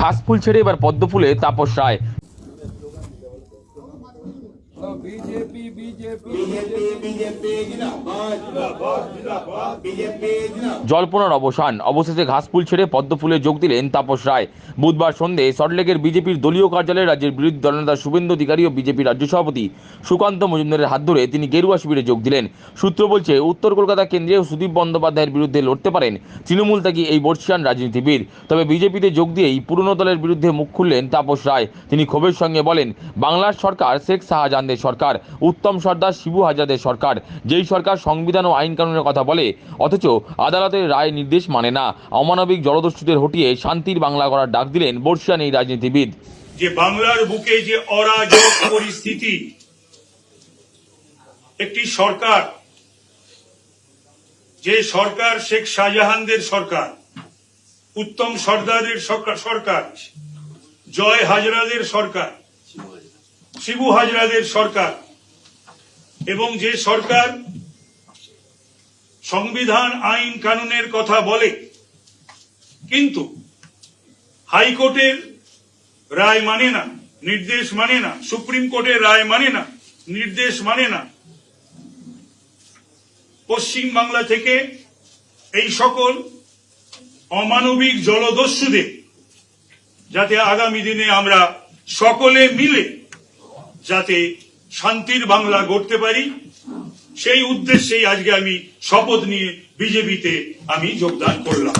ঘাসফুল ছেড়ে এবার পদ্মফুলে তাপস রায়। জল্পনার অবসান। অবশেষে ঘাসফুল ছেড়ে পদ্মফুলে যোগ দিলেন তাপস রায়। বুধবার সন্ধে সল্টলেকের বিজেপির দলীয় কার্যালয়ে রাজ্যের বিরোধী দলনেতা শুভেন্দু অধিকারী ও বিজেপি রাজ্য সভাপতি সুকান্ত মজুমদারের হাত ধরে তিনি গেরুয়া শিবিরে যোগ দিলেন। সূত্র বলছে উত্তর কলকাতা কেন্দ্রে সুদীপ বন্দ্যোপাধ্যায়ের বিরুদ্ধে লড়তে পারেন তৃণমূল ত্যাগী এই বর্ষিয়ান রাজনীতিবিদ। তবে বিজেপিতে যোগ দিয়েই পুরনো দলের বিরুদ্ধে মুখ খুললেন তাপস রায়। তিনি ক্ষোভের সঙ্গে বলেন বাংলার সরকার শেখ শাহজাহান শাহজাহানদের সরকার। উত্তম সর্দার শিবু হাজাদের সরকার। যেই সরকার সংবিধান ও আইন কানুনের কথা বলে, অথচ আদালতের রায় নির্দেশ মানে না। অমানবিক জলদস্যুদের হটিয়ে শান্তির বাংলা করার ডাক দিলেন বর্ষিয়ান এই রাজনীতিবিদ। যে বাংলার বুকে যে অরাজক পরিস্থিতি, একটি সরকার, যে সরকার শেখ শাহজাহানদের সরকার, উত্তম সর্দারের সরকার, জয় হাজরাদের সরকার শিবু হাজরাদের সরকার এবং যে সরকার সংবিধান, আইন, কানুনের কথা বলে, কিন্তু হাইকোর্টের রায় মানে না, নির্দেশ মানে না, সুপ্রিম কোর্টের রায় মানে না, নির্দেশ মানে না। পশ্চিম বাংলা থেকে এই সকল অমানবিক জলদস্যুদের, যাতে আগামী দিনে আমরা সকলে মিলে যাতে শান্তির বাংলা গড়তে পারি। সেই উদ্দেশ্যেই আজকে আমি শপথ নিয়ে বিজেপিতে আমি যোগদান করলাম।